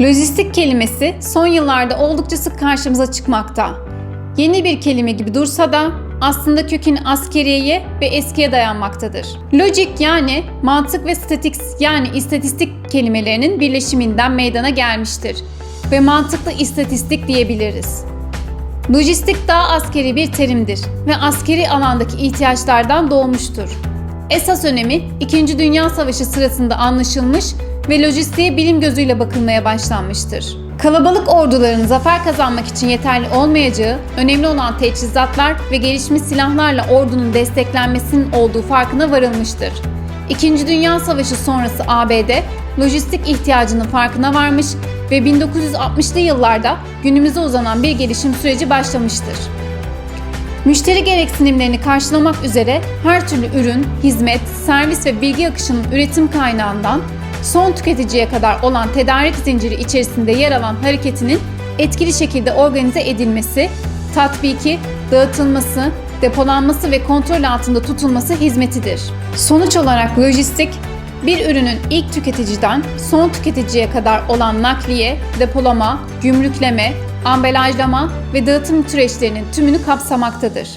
Lojistik kelimesi son yıllarda oldukça sık karşımıza çıkmakta. Yeni bir kelime gibi dursa da aslında kökeni askeriyeye ve eskiye dayanmaktadır. Logic yani mantık ve statics yani istatistik kelimelerinin birleşiminden meydana gelmiştir ve mantıklı istatistik diyebiliriz. Lojistik daha askeri bir terimdir ve askeri alandaki ihtiyaçlardan doğmuştur. Esas önemi 2. Dünya Savaşı sırasında anlaşılmış ve lojistiğe bilim gözüyle bakılmaya başlanmıştır. Kalabalık orduların zafer kazanmak için yeterli olmayacağı, önemli olan teçhizatlar ve gelişmiş silahlarla ordunun desteklenmesinin olduğu farkına varılmıştır. İkinci Dünya Savaşı sonrası ABD lojistik ihtiyacının farkına varmış ve 1960'lı yıllarda günümüze uzanan bir gelişim süreci başlamıştır. Müşteri gereksinimlerini karşılamak üzere her türlü ürün, hizmet, servis ve bilgi akışının üretim kaynağından son tüketiciye kadar olan tedarik zinciri içerisinde yer alan hareketinin etkili şekilde organize edilmesi, tatbiki, dağıtılması, depolanması ve kontrol altında tutulması hizmetidir. Sonuç olarak lojistik, bir ürünün ilk tüketiciden son tüketiciye kadar olan nakliye, depolama, gümrükleme, ambalajlama ve dağıtım süreçlerinin tümünü kapsamaktadır.